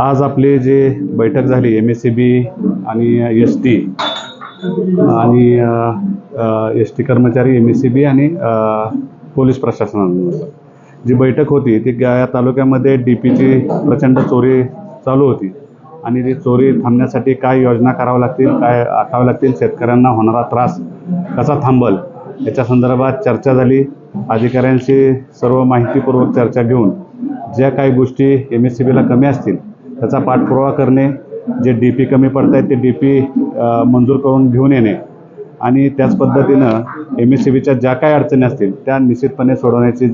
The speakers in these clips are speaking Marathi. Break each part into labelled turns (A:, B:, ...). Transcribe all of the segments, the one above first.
A: आज आपली जी बैठक झाली एम एस सी बी आणि एस टी आणि एस टी कर्मचारी एम एस सी बी आणि पोलीस प्रशासना जी बैठक होती ती या तालुक्यामध्ये डी पीची प्रचंड चोरी चालू होती. आणि ती चोरी थांबण्यासाठी काय योजना कराव्या लागतील काय आखाव्या लागतील शेतकऱ्यांना होणारा त्रास कसा थांबल याच्या संदर्भात चर्चा झाली. अधिकाऱ्यांशी सर्व माहितीपूर्वक चर्चा घेऊन ज्या काही गोष्टी एम एस सी बीला कमी असतील त्याचा पाठपुरावा करणे जे डी पी कमी पडत आहेत ते डी पी मंजूर करून घेऊन येणे. आणि त्याच पद्धतीनं एम एस सी बीच्या ज्या काही अडचणी असतील त्या निश्चितपणे सोडवण्याची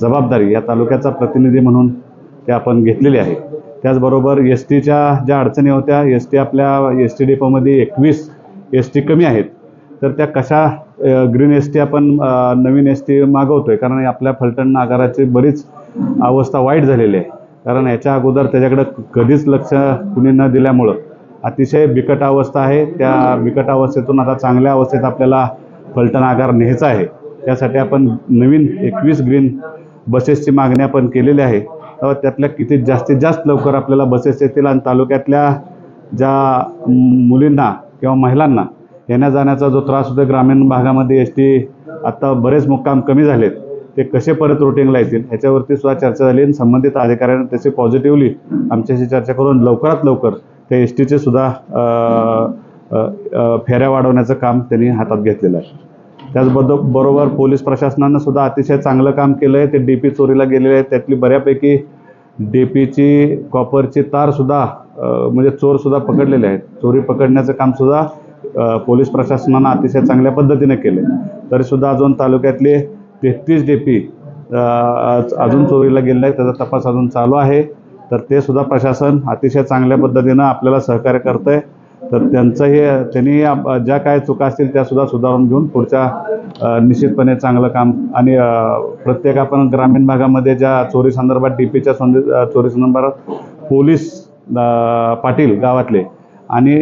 A: जबाबदारी या तालुक्याचा प्रतिनिधी म्हणून ते आपण घेतलेली आहे. त्याचबरोबर एस टीच्या ज्या अडचणी होत्या एस टी आपल्या एस टी डेपोमध्ये एकवीस एस टी कमी आहेत. तर त्या कशा ग्रीन एस टी आपण नवीन एस टी मागवतो आहे कारण आपल्या फलटण आगाराची बरीच अवस्था वाईट झालेली आहे. कारण याच्या अगोदर त्याच्याकडं कधीच लक्ष कुणी न दिल्यामुळं अतिशय बिकट अवस्था आहे. त्या बिकट अवस्थेतून आता चांगल्या अवस्थेत आपल्याला फलटण आगार न्यायचा आहे. त्यासाठी आपण नवीन एकवीस ग्रीन बसेसची मागणी आपण केलेली आहे. तेव्हा त्यातल्या किती जास्तीत जास्त लवकर आपल्याला बसेस येतील आणि तालुक्यातल्या ज्या मुलींना किंवा महिलांना येण्या जाण्याचा जो त्रास होतो ग्रामीण भागामध्ये एस टी आत्ता बरेच मुक्काम कमी झालेत. ते कसे परत रुटीनला येतील ह्याच्यावरती सुद्धा चर्चा झाली आणि संबंधित अधिकाऱ्यांना त्याचे पॉझिटिव्हली आमच्याशी चर्चा करून लवकरात लवकर त्या एस टीचे सुद्धा फेऱ्या वाढवण्याचं काम त्यांनी हातात घेतलेलं आहे. त्याचबद्दल बरोबर पोलीस प्रशासनानं सुद्धा अतिशय चांगलं काम केलं आहे ते डी पी चोरीला गेलेले आहेत. त्यातली बऱ्यापैकी डी पीची कॉपरची तारसुद्धा म्हणजे चोरसुद्धा पकडलेले आहेत. चोरी पकडण्याचं कामसुद्धा पोलीस प्रशासनानं अतिशय चांगल्या पद्धतीने केलं. तरीसुद्धा अजून तालुक्यातले तेहतीस डी पी अजून चोरीला गेले आहेत त्याचा तपास अजून चालू आहे. तर ते सुद्धा प्रशासन अतिशय चांगल्या पद्धतीनं आपल्याला सहकार्य करतं आहे तर त्यांचंही त्यांनी ज्या काय चुका असतील त्यासुद्धा सुधारून घेऊन पुढच्या निश्चितपणे चांगलं काम आणि प्रत्येक आपण ग्रामीण भागामध्ये ज्या चोरी संदर्भात डी पीच्या चोरी संदर्भात पोलीस पाटील गावातले आणि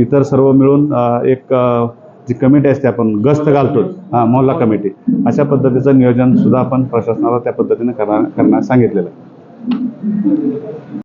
A: इतर सर्व मिळून एक जी कमिटी असते आपण गस्त घालतो हां मोहल्ला कमिटी. अशा पद्धतीचं नियोजन सुद्धा आपण प्रशासनाला त्या पद्धतीने करणार करण्यास सांगितलेलं